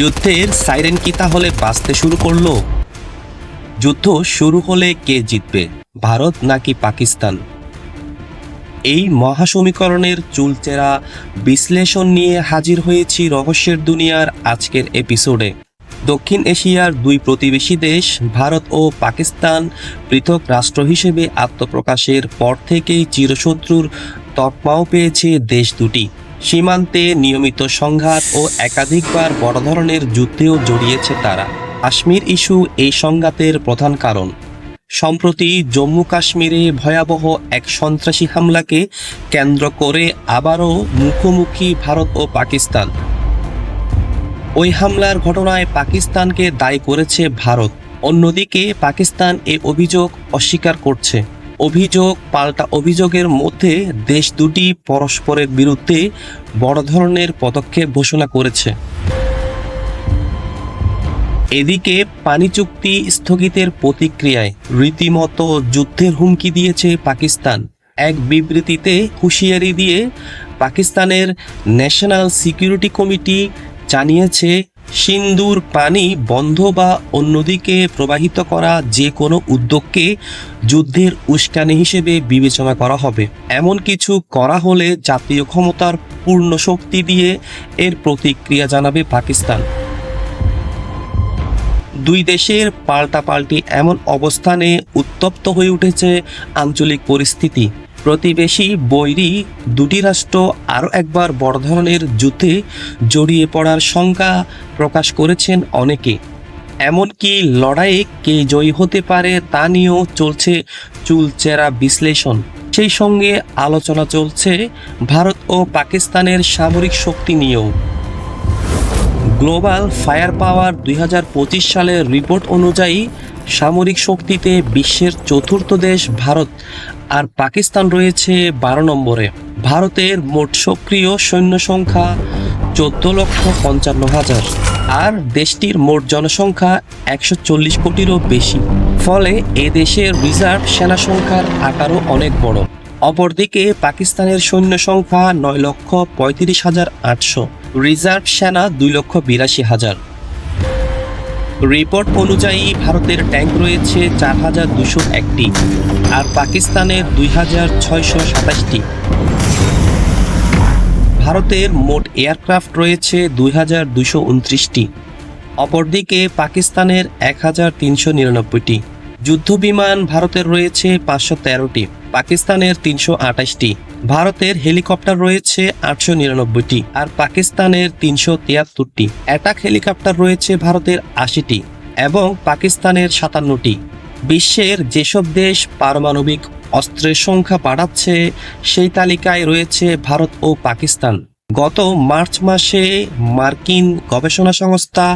যুদ্ধের সাইরেন কি তাহলে বাঁচতে শুরু করল? যুদ্ধ শুরু হলে কে জিতবে, ভারত নাকি পাকিস্তান? এই মহাসমীকরণের চুলচেরা বিশ্লেষণ নিয়ে হাজির হয়েছি রহস্যের দুনিয়ার আজকের এপিসোডে। দক্ষিণ এশিয়ার দুই প্রতিবেশী দেশ, ভারত ও পাকিস্তান, পৃথক রাষ্ট্র হিসেবে আত্মপ্রকাশের পর থেকেই চিরশত্রুর তকমাও পেয়েছে দেশ দুটি। সীমান্তে নিয়মিত সংঘাত ও একাধিকবার বড় ধরনের যুদ্ধেও জড়িয়েছে তারা। কাশ্মীর ইস্যু এই সংঘাতের প্রধান কারণ। সম্প্রতি জম্মু কাশ্মীরে ভয়াবহ এক সন্ত্রাসী হামলাকে কেন্দ্র করে আবারও মুখোমুখি ভারত ও পাকিস্তান। ওই হামলার ঘটনায় পাকিস্তানকে দায়ী করেছে ভারত। অন্যদিকে পাকিস্তান এ অভিযোগ অস্বীকার করছে। অভিযোগ, পাল্টা অভিযোগের মধ্যে দেশ দুটি পরস্পরের বিরুদ্ধে বড় ধরনের পদক্ষেপ ঘোষণা করেছে। এদিকে পানি চুক্তি স্থগিতের প্রতিক্রিয়ায় রীতিমতো যুদ্ধের হুমকি দিয়েছে পাকিস্তান। এক বিবৃতিতে হুঁশিয়ারি দিয়ে পাকিস্তানের ন্যাশনাল সিকিউরিটি কমিটি জানিয়েছে সিন্দুর পানি বন্ধ বা অন্যদিকে প্রবাহিত করা যে কোনো উদ্যোগকে যুদ্ধের উস্কানি হিসেবে বিবেচনা করা হবে। এমন কিছু করা হলে জাতীয় ক্ষমতার পূর্ণ শক্তি দিয়ে এর প্রতিক্রিয়া জানাবে পাকিস্তান। দুই দেশের পাল্টাপাল্টি এমন অবস্থানে উত্তপ্ত হয়ে উঠেছে আঞ্চলিক পরিস্থিতি। প্রতিবেশী বৈরী দুটি রাষ্ট্র আরও একবার বড় ধরনের যুদ্ধে জড়িয়ে পড়ার শঙ্কা প্রকাশ করেছেন অনেকে। এমনকি লড়াইয়ে কে জয়ী হতে পারে তা নিয়েও চলছে চুলচেরা বিশ্লেষণ। সেই সঙ্গে আলোচনা চলছে ভারত ও পাকিস্তানের সামরিক শক্তি নিয়েও। গ্লোবাল ফায়ার পাওয়ার দুই হাজার পঁচিশ সালের রিপোর্ট অনুযায়ী সামরিক শক্তিতে বিশ্বের চতুর্থ দেশ ভারত আর পাকিস্তান রয়েছে বারো নম্বরে। ভারতের মোট সক্রিয় সৈন্য সংখ্যা চোদ্দ লক্ষ পঞ্চান্ন হাজার আর দেশটির মোট জনসংখ্যা একশো চল্লিশ কোটিরও বেশি। ফলে এ দেশের রিজার্ভ সেনা সংখ্যার আকারও অনেক বড়। অপরদিকে পাকিস্তানের সৈন্য সংখ্যা নয় লক্ষ পঁয়ত্রিশ হাজার আটশো। রিজার্ভ সেনা দুই লক্ষ বিরাশি হাজার। রিপোর্ট অনুযায়ী ভারতের ট্যাঙ্ক রয়েছে চার হাজার দুশো একটি আর পাকিস্তানের দুই হাজার ছয়শো সাতাশটি। ভারতের মোট এয়ারক্রাফট রয়েছে দুই হাজার দুশো উনত্রিশটি। অপরদিকে পাকিস্তানের এক হাজার তিনশো নিরানব্বইটি। যুদ্ধবিমান ভারতের রয়েছে পাঁচশো তেরোটি। পাকিস্তানের তিনশো আঠাশটি। ভারতের হেলিকপ্টার রয়েছে আটশো নিরানব্বইটি আর পাকিস্তানের তিনশো তিয়াত্তরটি। অ্যাটাক হেলিকপ্টার রয়েছে ভারতের আশিটি এবং পাকিস্তানের সাতান্নটি। বিশ্বের যেসব দেশ পারমাণবিক অস্ত্রের সংখ্যা বাড়াচ্ছে, সেই তালিকায় রয়েছে ভারত ও পাকিস্তান। গত মার্চ মাসে মার্কিন গবেষণা সংস্থা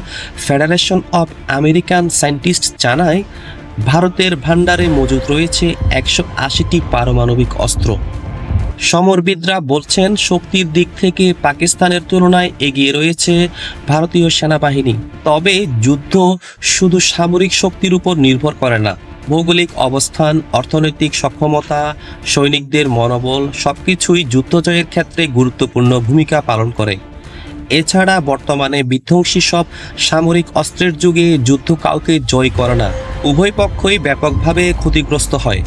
ফেডারেশন অব আমেরিকান সায়েন্টিস্ট জানায়, ভারতের ভাণ্ডারে মজুদ রয়েছে একশো আশিটি পারমাণবিক অস্ত্র। সমরবিদরা বলছেন, শক্তির দিক থেকে পাকিস্তানের তুলনায় এগিয়ে রয়েছে ভারতীয় সেনাবাহিনী। তবে যুদ্ধ শুধু সামরিক শক্তির উপর নির্ভর করে না, ভৌগোলিক অবস্থান, অর্থনৈতিক সক্ষমতা, সৈনিকদের মনোবল, সবকিছুই যুদ্ধ জয়ের ক্ষেত্রে গুরুত্বপূর্ণ ভূমিকা পালন করে। এছাড়া বর্তমানে বিধ্বংসী সব সামরিক অস্ত্রের যুগে যুদ্ধ কাউকে জয় করে না, উভয় পক্ষই ব্যাপকভাবে ক্ষতিগ্রস্ত হয়।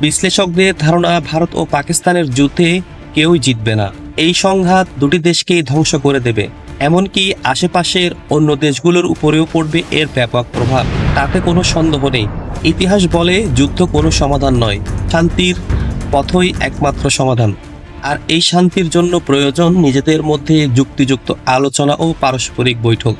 বিশ্লেষকদের ধারণা ভারত ও পাকিস্তানের যুদ্ধে কেউই জিতবে না। এই সংঘাত দুটি দেশকেই ধ্বংস করে দেবে। এমনকি আশেপাশের অন্য দেশগুলোর উপরেও পড়বে এর ব্যাপক প্রভাব। তাতে কোনো সন্দেহ নেই। ইতিহাস বলে যুদ্ধ কোনো সমাধান নয়। শান্তির পথই একমাত্র সমাধান। আর এই শান্তির জন্য প্রয়োজন নিজেদের মধ্যে যুক্তিযুক্ত আলোচনা ও পারস্পরিক বৈঠক।